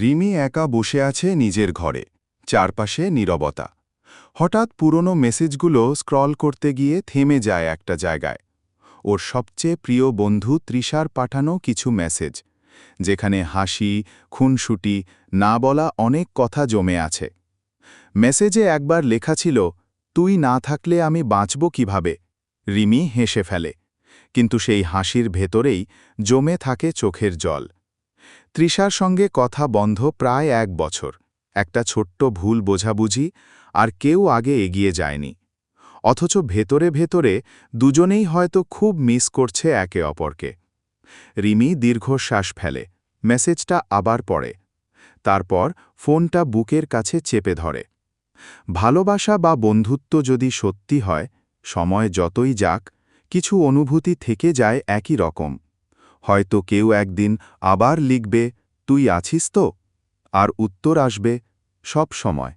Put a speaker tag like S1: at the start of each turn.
S1: রিমি একা বসে আছে নিজের ঘরে, চারপাশে নীরবতা। হঠাৎ পুরনো মেসেজগুলো স্ক্রল করতে গিয়ে থেমে যায় একটা জায়গায়। ওর সবচেয়ে প্রিয় বন্ধু তৃষার পাঠানো কিছু মেসেজ, যেখানে হাসি, খুনসুটি, না বলা অনেক কথা জমে আছে। মেসেজে একবার লেখা ছিল, তুই না থাকলে আমি বাঁচব কীভাবে? রিমি হেসে ফেলে, কিন্তু সেই হাসির ভেতরেই জমে থাকে চোখের জল। তৃষার সঙ্গে কথা বন্ধ প্রায় এক বছর। একটা ছোট্ট ভুল বোঝাবুঝি আর কেউ আগে এগিয়ে যায়নি। অথচ ভেতরে ভেতরে দুজনেই হয়তো খুব মিস করছে একে অপরকে। রিমি দীর্ঘশ্বাস ফেলে। মেসেজটা আবার পড়ে। তারপর ফোনটা বুকের কাছে চেপে ধরে। ভালোবাসা বা বন্ধুত্ব যদি সত্যি হয়, সময় যতই যাক, কিছু অনুভূতি থেকে যায় একই রকম। হয়তো কেউ একদিন আবার লিখবে তুই আছিস তো? আর উত্তর আসবে সব সময়।